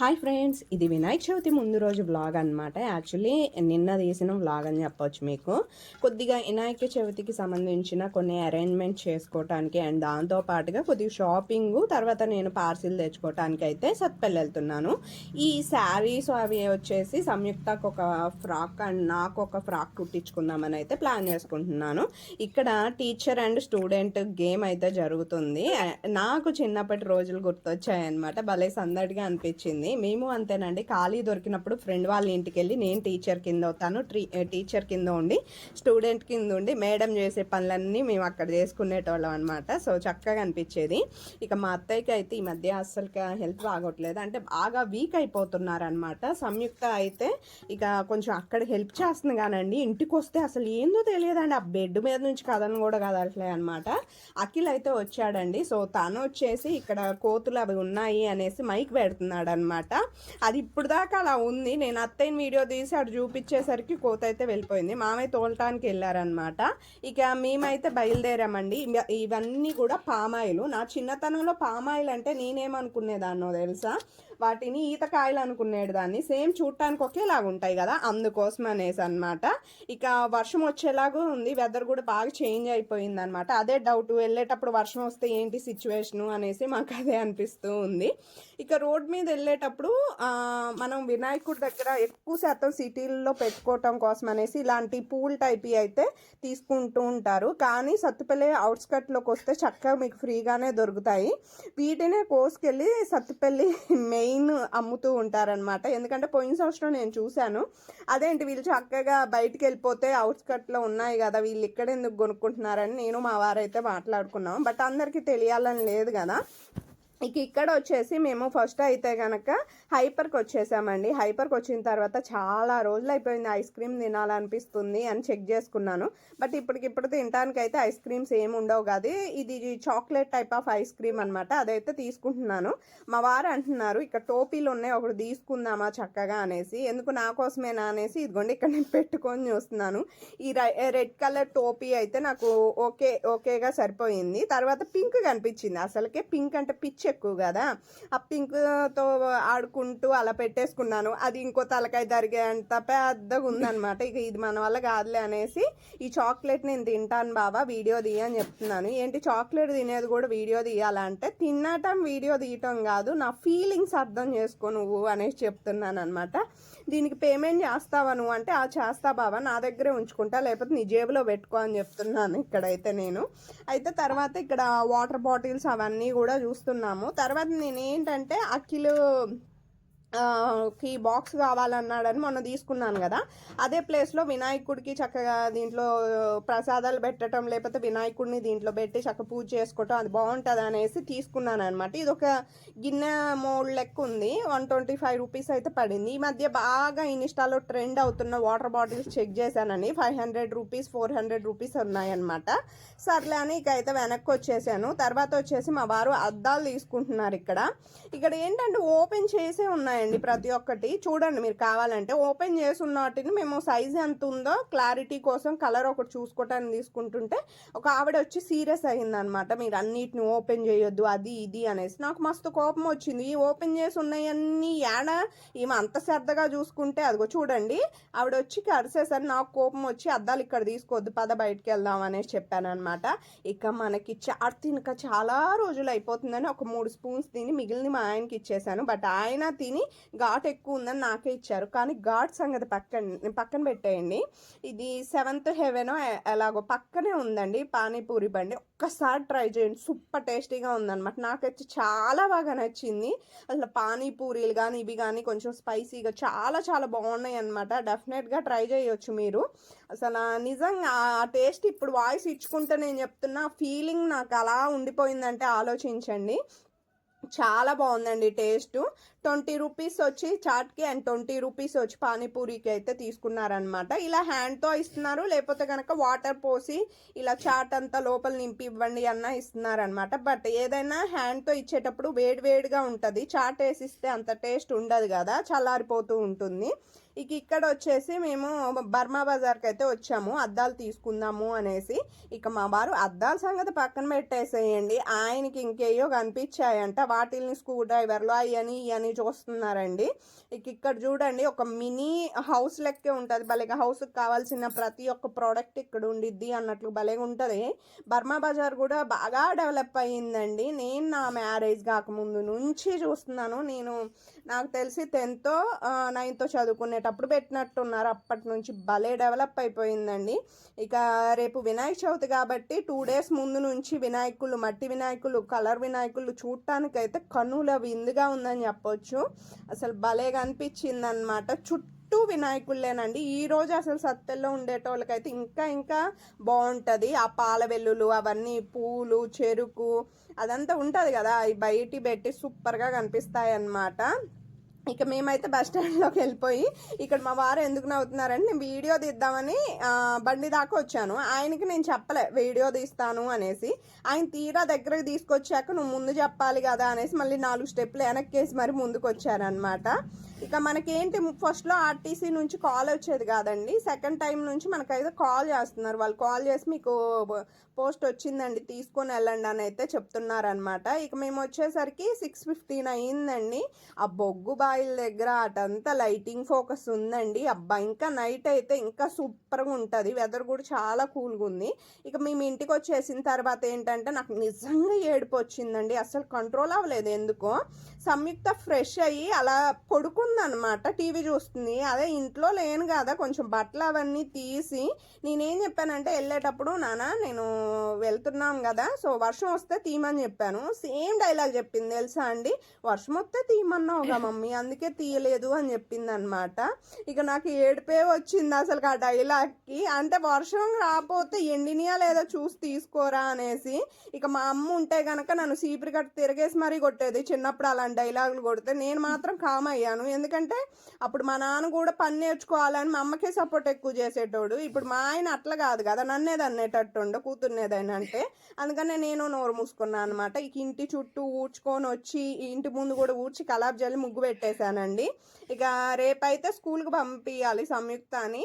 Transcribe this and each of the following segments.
Hi friends ఇది వినాయక చవితి ముందు రోజు వ్లాగ్ అనమాట యాక్చువల్లీ నిన్న తీసిన వ్లాగ్ అని చెప్పొచ్చు మీకు. కొద్దిగా వినాయక చవితికి సంబంధించిన కొన్ని అరేంజ్మెంట్ చేసుకోవటానికి అండ్ దాంతో పాటుగా కొద్దిగా షాపింగ్ తర్వాత నేను పార్సిల్ తెచ్చుకోవటానికి అయితే సత్పల్లి వెళ్తున్నాను ఈ శారీస్ అవి వచ్చేసి సంయుక్తకు ఒక ఫ్రాక్ అండ్ నాకు ఒక ఫ్రాక్ కుట్టించుకుందామని అయితే ప్లాన్ చేసుకుంటున్నాను. ఇక్కడ టీచర్ అండ్ స్టూడెంట్ గేమ్ అయితే జరుగుతుంది. నాకు చిన్నప్పటి రోజులు గుర్తొచ్చాయన్నమాట. భలే సందడిగా అనిపించింది. మేము అంతేనండి. ఖాళీ దొరికినప్పుడు ఫ్రెండ్ వాళ్ళ ఇంటికి వెళ్ళి నేను టీచర్ కింద అవుతాను. ట్రీ టీచర్ కింద ఉండి స్టూడెంట్ కింద ఉండి మేడం చేసే పనులన్నీ మేము అక్కడ చేసుకునేటోళ్ళం అనమాట సో చక్కగా అనిపించేది. ఇక మా అత్తయ్యకి అయితే ఈ మధ్య అస్సలుగా హెల్త్ బాగోట్లేదు. అంటే బాగా వీక్ అయిపోతున్నారు అనమాట సంయుక్త అయితే ఇక కొంచెం అక్కడ హెల్ప్ చేస్తుంది కానండి. ఇంటికి వస్తే అసలు ఏందో తెలియదండి. ఆ బెడ్ మీద నుంచి కథను కూడా కదలట్లే అనమాట అఖిల్ అయితే వచ్చాడండి. సో తను వచ్చేసి ఇక్కడ కోతులు అవి ఉన్నాయి అనేసి మైక్ పెడుతున్నాడు అనమాట అది ఇప్పుడు దాకా అలా ఉంది. నేను అత్తయ్యని వీడియో తీసి అటు చూపించేసరికి కోత అయితే వెళ్ళిపోయింది. మామయ్య తోలటానికి వెళ్ళారనమాట ఇక మేమైతే బయలుదేరామండి. ఇవన్నీ కూడా పామాయిలు. నా చిన్నతనంలో పామాయిల్ అంటే నేనేమనుకునేదాన్నో తెలుసా? వాటిని ఈతకాయలు అనుకునేది దాన్ని. సేమ్ చూడటానికి ఒకేలాగా ఉంటాయి కదా అందుకోసం అనేసి అనమాట ఇక వర్షం వచ్చేలాగా ఉంది వెదర్ కూడా బాగా చేంజ్ అయిపోయింది అనమాట అదే డౌట్ వెళ్ళేటప్పుడు వర్షం వస్తే ఏంటి సిచ్యువేషను అనేసి మాకు అదే అనిపిస్తూ ఉంది. ఇక రోడ్ మీద వెళ్ళేటప్పుడు మనం వినాయకుడి దగ్గర ఎక్కువ శాతం సిటీల్లో పెట్టుకోవటం కోసం అనేసి ఇలాంటి పూల్ టైప్ అయితే తీసుకుంటూ ఉంటారు. కానీ సత్తుపల్లి అవుట్స్కట్లోకి వస్తే చక్కగా మీకు ఫ్రీగానే దొరుకుతాయి. వీటినే కోసుకెళ్ళి సత్తుపల్లి మెయిన్ అమ్ముతూ ఉంటారనమాట ఎందుకంటే పోయిన సంవత్సరం నేను చూశాను. అదేంటి వీళ్ళు చక్కగా బయటికి వెళ్ళిపోతే అవుట్స్కట్లో ఉన్నాయి కదా వీళ్ళు ఇక్కడ ఎందుకు కొనుక్కుంటున్నారని నేను మా వారైతే మాట్లాడుకున్నాం. బట్ అందరికీ తెలియాలని లేదు కదా. ఇక ఇక్కడ వచ్చేసి మేము ఫస్ట్ అయితే కనుక హైపర్కి వచ్చేసామండి. హైపర్కి వచ్చిన తర్వాత చాలా రోజులు అయిపోయింది ఐస్ క్రీమ్ తినాలనిపిస్తుంది అని చెక్ చేసుకున్నాను. బట్ ఇప్పటికిప్పుడు తినడానికైతే అయితే ఐస్ క్రీమ్స్ ఏమి ఉండవు కాదు. ఇది chocolate type of ice cream అనమాట అదైతే తీసుకుంటున్నాను. మా వారు అంటున్నారు ఇక్కడ టోపీలు ఉన్నాయి ఒకటి తీసుకుందామా చక్కగా అనేసి. ఎందుకు నా కోసమేనా అనేసి ఇదిగోండి ఇక్కడ నేను పెట్టుకొని చూస్తున్నాను. ఈ రెడ్ కలర్ టోపీ అయితే నాకు ఓకే ఓకేగా సరిపోయింది. తర్వాత పింక్ కనిపించింది. అసలుకే పింక్ అంటే పిచ్ ఎక్కువ కదా. ఆ పింక్తో ఆడుకు అలా పెట్టేసుకున్నాను. అది ఇంకో తలకాయ తరిగేంత పెద్దగా ఉందనమాట ఇక ఇది మన వల్ల కాదులే అనేసి ఈ చాక్లెట్ నేను తింటాను బాబా వీడియో తీయని చెప్తున్నాను. ఏంటి చాక్లెట్ తినేది కూడా వీడియో తీయాలంటే తినటం వీడియో తీయటం కాదు నా ఫీలింగ్స్ అర్థం చేసుకో నువ్వు అనేసి చెప్తున్నాను అనమాట దీనికి పేమెంట్ చేస్తావా నువ్వు? అంటే ఆ చేస్తా బాబా నా దగ్గరే ఉంచుకుంటా లేకపోతే నీ జేబులో పెట్టుకో అని చెప్తున్నాను ఇక్కడైతే నేను. అయితే తర్వాత ఇక్కడ వాటర్ బాటిల్స్ అవన్నీ కూడా చూస్తున్నాము. తర్వాత నేను ఏంటంటే అఖిలు కి బాక్స్ కావాలన్నాడని మొన్న తీసుకున్నాను కదా. అదే ప్లేస్లో వినాయకుడికి చక్కగా దీంట్లో ప్రసాదాలు పెట్టడం లేకపోతే వినాయకుడిని దీంట్లో పెట్టి చక్కగా పూజ చేసుకోవటం అది బాగుంటుంది అనేసి తీసుకున్నాను అనమాట ఇది ఒక గిన్నె మోల్డ్ లెక్క ఉంది. వన్ ట్వంటీ ఫైవ్ రూపీస్ అయితే పడింది. ఈ మధ్య బాగా ఇన్స్టాలో ట్రెండ్ అవుతున్న వాటర్ బాటిల్స్ చెక్ చేశానండి. Five hundred rupees four hundred rupees ఉన్నాయన్నమాట. సర్లే అని ఇక అయితే వెనక్కి వచ్చేసాను. తర్వాత వచ్చేసి మా వారు అద్దాలు తీసుకుంటున్నారు ఇక్కడ. ఇక్కడ ఏంటంటే ఓపెన్ చేసే ఉన్నాయి. ఉన్నాయండి ప్రతి ఒక్కటి. చూడండి మీరు కావాలంటే ఓపెన్ చేసి ఉన్న వాటిని మేము సైజ్ ఎంత ఉందో క్లారిటీ కోసం కలర్ ఒకటి చూసుకోవటానికి తీసుకుంటుంటే ఒక ఆవిడ వచ్చి సీరియస్ అయిందనమాట మీరు అన్నిటిని ఓపెన్ చేయొద్దు అది ఇది అనేసి. నాకు మస్తు కోపం వచ్చింది. ఈ ఓపెన్ చేసి ఉన్నాయన్నీ ఏడ? ఈమె అంత శ్రద్ధగా చూసుకుంటే అదిగో చూడండి. ఆవిడ వచ్చి కరిసేసరి నాకు కోపం వచ్చి అద్దాలు ఇక్కడ తీసుకోవద్దు పద బయటికి వెళ్దాం అనేసి చెప్పానమాట ఇక మనకి చాట్ తినక చాలా రోజులు అయిపోతుందని ఒక మూడు స్పూన్స్ తిని మిగిలిన మా ఆయనకి ఇచ్చేసాను. బట్ ఆయన తిని ఘాట్ ఎక్కువ ఉందని నాకే ఇచ్చారు. కానీ ఘాట్ సంగతి పక్కన పక్కన పెట్టేయండి. ఇది సెవెంత్ హెవెనో ఎలాగో పక్కనే ఉందండి పానీపూరి బండి. ఒక్కసారి ట్రై చేయండి. సూపర్ టేస్టీగా ఉందన్నమాట. నాకైతే చాలా బాగా నచ్చింది. అసలు పానీపూరీలు కానీ ఇవి కానీ కొంచెం స్పైసీగా చాలా చాలా బాగున్నాయి అనమాట డెఫినెట్గా ట్రై చేయొచ్చు మీరు. అసలు నిజంగా ఆ టేస్ట్ ఇప్పుడు వాయిస్ ఇచ్చుకుంటే నేను చెప్తున్నా ఫీలింగ్ నాకు అలా ఉండిపోయిందంటే ఆలోచించండి. చాలా బాగుందండి టేస్ట్. ట్వంటీ రూపీస్ వచ్చి చాట్కి అండ్ ట్వంటీ రూపీస్ వచ్చి పానీపూరికి అయితే తీసుకున్నారనమాట ఇలా హ్యాండ్తో ఇస్తున్నారు లేకపోతే కనుక వాటర్ పోసి ఇలా చాట్ అంతా లోపల నింపి ఇవ్వండి అన్న ఇస్తున్నారనమాట బట్ ఏదైనా హ్యాండ్తో ఇచ్చేటప్పుడు వేడి వేడిగా ఉంటుంది. చాట్ వేసిస్తే అంత టేస్ట్ ఉండదు కదా చల్లారిపోతూ ఉంటుంది. ఇక ఇక్కడ వచ్చేసి మేము బర్మా బజార్కి అయితే వచ్చాము. అద్దాలు తీసుకుందాము అనేసి. ఇక మా వారు అద్దాల సంగతి పక్కన పెట్టేసేయండి. ఆయనకి ఇంకేయో కనిపించాయంట. వాటిల్ని స్క్రూ డ్రైవర్లు అవని ఇవని చూస్తున్నారండి. ఇక ఇక్కడ చూడండి ఒక మినీ హౌస్ లెక్కే ఉంటుంది. భలేగా హౌస్కి కావాల్సిన ప్రతి ఒక్క ప్రోడక్ట్ ఇక్కడ ఉండిద్ది అన్నట్లు భలేగా ఉంటుంది. బర్మా బజార్ కూడా బాగా డెవలప్ అయ్యిందండి. నేను నా మ్యారేజ్ కాకముందు నుంచి చూస్తున్నాను. నేను నాకు తెలిసి టెన్త్ నైన్త్ చదువుకునే పెట్టేటప్పుడు పెట్టినట్టున్నారు. అప్పటి నుంచి భలే డెవలప్ అయిపోయిందండి. ఇక రేపు వినాయక చవితి కాబట్టి టూ డేస్ ముందు నుంచి వినాయకులు మట్టి వినాయకులు కలర్ వినాయకులు చూడటానికైతే కనుల విందుగా ఉందని చెప్పొచ్చు. అసలు భలేగా అనిపించింది అనమాట చుట్టూ వినాయకుళ్ళేనండి. ఈ రోజు అసలు సత్తెల్లో ఉండేటోళ్ళకైతే ఇంకా ఇంకా బాగుంటుంది. ఆ పాల వెల్లులు అవన్నీ పూలు చెరుకు అదంతా ఉంటుంది కదా. అవి బయటి పెట్టి సూపర్గా కనిపిస్తాయి అన్నమాట ఇక మేమైతే బస్ స్టాండ్లోకి వెళ్ళిపోయి ఇక్కడ మా వారు ఎందుకు నవ్వుతున్నారని నేను వీడియో తీద్దామని బండి దాకా వచ్చాను. ఆయనకి నేను చెప్పలే వీడియో తీస్తాను అనేసి. ఆయన తీరా దగ్గరకు తీసుకొచ్చాక నువ్వు ముందు చెప్పాలి కదా అనేసి మళ్ళీ నాలుగు స్టెప్లు వెనక్కేసి మరి ముందుకు వచ్చారనమాట ఇక మనకేంటి ఫస్ట్లో ఆర్టీసీ నుంచి కాల్ వచ్చేది కాదండి. సెకండ్ టైం నుంచి మనకైతే కాల్ చేస్తున్నారు. వాళ్ళు కాల్ చేసి మీకు పోస్ట్ వచ్చిందండి తీసుకొని వెళ్ళండి అని అయితే చెప్తున్నారనమాట ఇక మేము వచ్చేసరికి సిక్స్ ఫిఫ్టీన్ అయ్యిందండి. ఆ బొగ్గు బాయిల దగ్గర అటంతా లైటింగ్ ఫోకస్ ఉందండి. అబ్బా ఇంకా నైట్ అయితే ఇంకా సూపర్గా ఉంటుంది. వెదర్ కూడా చాలా కూల్గా ఉంది. ఇక మేము ఇంటికి వచ్చేసిన తర్వాత ఏంటంటే నాకు నిజంగా ఏడుపు వచ్చిందండి. అసలు కంట్రోల్ అవ్వలేదు. ఎందుకో సంయుక్త ఫ్రెష్ అయ్యి అలా పడుకుందనమాట టీవీ చూస్తుంది. అదే ఇంట్లో లేను కదా కొంచెం బట్టలు అవన్నీ తీసి నేనేం చెప్పానంటే వెళ్ళేటప్పుడు నాన్న నేను వెళ్తున్నాం కదా సో వర్షం వస్తే తీయమని చెప్పాను. సేమ్ డైలాగ్ చెప్పింది తెలుసా అండి? వర్షం వస్తే తీయమన్నావుగా మమ్మీ అందుకే తీయలేదు అని చెప్పింది అనమాట ఇక నాకు ఏడిపే వచ్చింది అసలు ఆ డైలాగ్కి. అంటే వర్షం రాకపోతే ఎండినియా లేదా చూసి తీసుకోరా అనేసి. ఇక మా అమ్మ ఉంటే కనుక నన్ను సీపురి కట్టి తిరగేసి మరీ కొట్టేది. చిన్నప్పుడు అలాంటి డైలాగులు కొడితే నేను మాత్రం కామ్ అయ్యాను. ఎందుకంటే అప్పుడు మా నాన్న కూడా పని నేర్చుకోవాలని మా అమ్మకే సపోర్ట్ ఎక్కువ చేసేటోడు. ఇప్పుడు మా ఆయన అట్లా కాదు కదా నన్నేది అనేటట్టుండు కూతుర్నేదని అంటే. అందుకనే నేను నోరు మూసుకున్నాను అనమాట ఇక ఇంటి చుట్టూ ఊడ్చుకొని వచ్చి ఇంటి ముందు కూడా ఊడ్చి కలాబ్ జల్లి ముగ్గు పెట్టేశానండి. ఇక రేపైతే స్కూల్కి పంపించాలి సంయుక్త అని.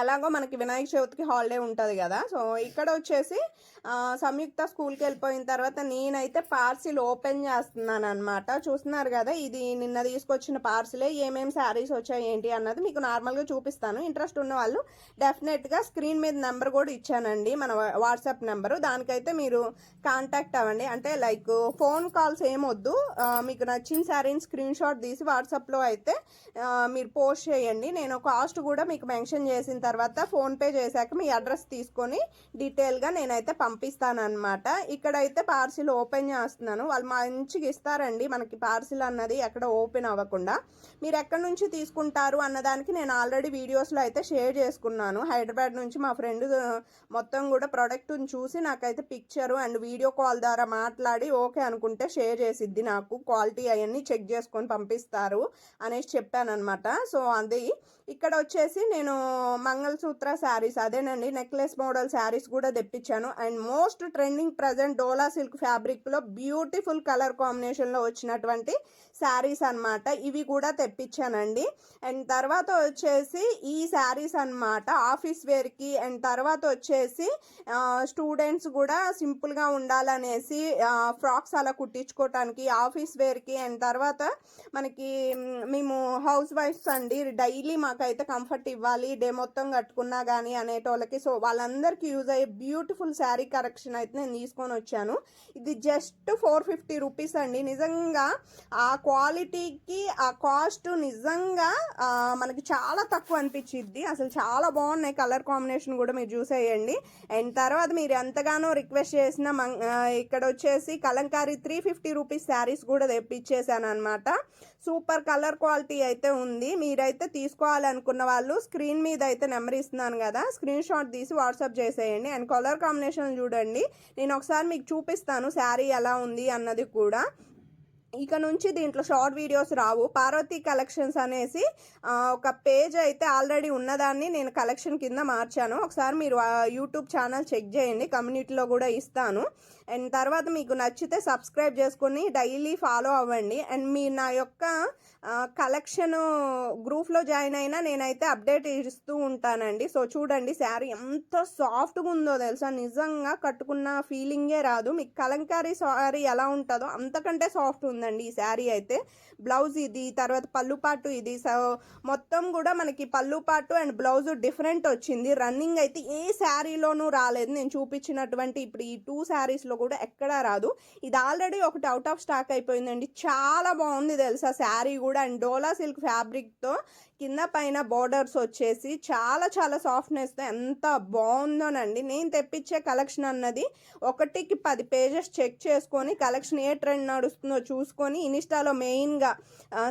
ఎలాగో మనకి వినాయక చవితికి హాలిడే ఉంటుంది కదా. సో ఇక్కడ వచ్చేసి సంయుక్త స్కూల్కి వెళ్ళిపోయిన తర్వాత నేనైతే పార్సిల్ ఓపెన్ చేస్తున్నాను అనమాట చూస్తున్నారు కదా ఇది నిన్న తీసుకొచ్చిన పార్సిలే ఏమేమి శారీస్ వచ్చాయి ఏంటి అన్నది మీకు నార్మల్గా చూపిస్తాను. ఇంట్రెస్ట్ ఉన్న వాళ్ళు డెఫినెట్గా స్క్రీన్ మీద నెంబర్ కూడా ఇచ్చానండి మన వాట్సాప్ నెంబరు. దానికైతే మీరు కాంటాక్ట్ అవ్వండి. అంటే లైక్ ఫోన్ కాల్స్ ఏమొద్దు వద్దు. మీకు నచ్చిన శారీని స్క్రీన్ షాట్ తీసి వాట్సాప్లో అయితే మీరు పోస్ట్ చేయండి. నేను కాస్ట్ కూడా మీకు మెన్షన్ చేసిన తర్వాత ఫోన్పే చేశాక మీ అడ్రస్ తీసుకొని డీటెయిల్గా నేనైతే పంపిస్తాను ఇక్కడైతే పార్సిల్ ఓపెన్ చేస్తున్నాను. వాళ్ళు మంచిగా ఇస్తారండి. మనకి పార్సిల్ అన్నది ఎక్కడ ఓపెన్ అవ్వకుండా. మీరు ఎక్కడి నుంచి తీసుకుంటారు అన్నదానికి నేను ఆల్రెడీ వీడియోస్లో అయితే షేర్ చేసుకున్నాను. హైదరాబాద్ నుంచి మా ఫ్రెండ్ మొత్తం కూడా ప్రోడక్ట్ని చూసి నాకైతే పిక్చరు అండ్ వీడియో కాల్ ద్వారా మాట్లాడి ఓకే అనుకుంటే షేర్ చేసిద్ది నాకు. క్వాలిటీ అవన్నీ చెక్ చేసుకొని పంపిస్తారు అనేసి చెప్పాను అనమాట సో అది. ఇక్కడ వచ్చేసి నేను మంగళసూత్ర శారీస్ అదేనండి నెక్లెస్ మోడల్ శారీస్ కూడా తెప్పించాను. And most trending present Dola silk ఫ్యాబ్రిక్లో బ్యూటిఫుల్ కలర్ కాంబినేషన్లో వచ్చినటువంటి శారీస్ అన్నమాట. ఇవి కూడా తెప్పించానండి. అండ్ తర్వాత వచ్చేసి ఈ శారీస్ అన్నమాట ఆఫీస్ వేర్కి అండ్ తర్వాత వచ్చేసి స్టూడెంట్స్ కూడా సింపుల్గా ఉండాలనేసి ఫ్రాక్స్ అలా కుట్టించుకోవటానికి ఆఫీస్ వేర్కి అండ్ తర్వాత మనకి మేము హౌస్ వైఫ్స్ అండి. డైలీ మాకైతే కంఫర్ట్ ఇవ్వాలి డెమో మొత్తం కట్టుకున్నా కానీ అనేటోళ్ళకి. సో వాళ్ళందరికీ యూజ్ అయ్యే బ్యూటిఫుల్ శారీ కరెక్షన్ అయితే నేను తీసుకొని వచ్చాను. ఇది జస్ట్ ఫోర్ ఫిఫ్టీ రూపీస్ అండి. నిజంగా ఆ క్వాలిటీకి ఆ కాస్ట్ నిజంగా మనకి చాలా తక్కువ అనిపించిద్ది. అసలు చాలా బాగున్నాయి కలర్ కాంబినేషన్ కూడా మీరు చూసేయండి అండ్ తర్వాత మీరు ఎంతగానో రిక్వెస్ట్ చేసిన మం- ఇక్కడ వచ్చేసి Kalamkari three fifty rupees saris కూడా తెప్పించేసాను అనమాట సూపర్ కలర్ క్వాలిటీ అయితే ఉంది. మీరైతే తీసుకోవాలనుకున్న వాళ్ళు స్క్రీన్ మీద అయితే నెంబర్ ఇస్తున్నాను కదా స్క్రీన్ షాట్ తీసి వాట్సాప్ చేసేయండి. అండ్ కలర్ కాంబినేషన్ చూడండి. నేను ఒకసారి మీకు చూపిస్తాను శారీ ఎలా ఉంది అన్నది కూడా. ఇక నుంచి దీంట్లో షార్ట్ వీడియోస్ రావు. పార్వతి కలెక్షన్స్ అనేసి ఒక పేజ్ అయితే ఆల్రెడీ ఉన్నదాన్ని నేను కలెక్షన్ కింద మార్చాను. ఒకసారి మీరు యూట్యూబ్ ఛానల్ చెక్ చేయండి. కమ్యూనిటీలో కూడా ఇస్తాను. అండ్ తర్వాత మీకు నచ్చితే సబ్స్క్రైబ్ చేసుకొని డైలీ ఫాలో అవ్వండి. అండ్ మీ నా యొక్క కలెక్షన్ గ్రూప్లో జాయిన్ అయినా నేనైతే అప్డేట్ ఇస్తూ ఉంటానండి. సో చూడండి శారీ ఎంత సాఫ్ట్గా ఉందో తెలుసా? నిజంగా కట్టుకున్న ఫీలింగే రాదు. మీకు కలంకారీ శారీ ఎలా ఉంటుందో అంతకంటే సాఫ్ట్ ఉందండి ఈ శారీ అయితే. బ్లౌజ్ ఇది తర్వాత పళ్ళు పాటు ఇది. సో మొత్తం కూడా మనకి పళ్ళు పాటు అండ్ బ్లౌజ్ డిఫరెంట్ వచ్చింది. రన్నింగ్ అయితే ఏ శారీలోనూ రాలేదు. నేను చూపించినటువంటి ఇప్పుడు ఈ టూ శారీస్లో కూడా ఎక్కడా రాదు. ఇది ఆల్రెడీ ఒకటి అవుట్ ఆఫ్ స్టాక్ అయిపోయిందండి. చాలా బాగుంది తెలుసా శారీ కూడా. అండ్ డోలా సిల్క్ ఫ్యాబ్రిక్తో కింద పైన బోర్డర్స్ వచ్చేసి చాలా చాలా సాఫ్ట్నెస్తో ఎంత బాగుందోనండి. నేను తెప్పించే కలెక్షన్ అన్నది ఒకటికి పది పేజెస్ చెక్ చేసుకొని కలెక్షన్ ఏ ట్రెండ్ నడుస్తుందో చూసుకొని ఇన్స్టాలో మెయిన్గా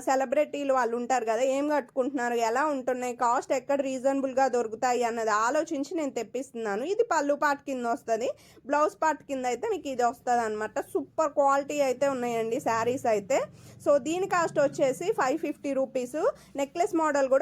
సెలబ్రిటీలు వాళ్ళు ఉంటారు కదా ఏం కట్టుకుంటున్నారు ఎలా ఉంటున్నాయి కాస్ట్ ఎక్కడ రీజనబుల్గా దొరుకుతాయి అన్నది ఆలోచించి నేను తెప్పిస్తున్నాను. ఇది పళ్ళు పాట్ కింద వస్తుంది బ్లౌజ్ పార్ట్ కింద అయితే మీకు ఇది వస్తుంది అనమాట సూపర్ క్వాలిటీ అయితే ఉన్నాయండి శారీస్ అయితే. సో దీని కాస్ట్ వచ్చేసి five fifty rupees. Necklace model కూడా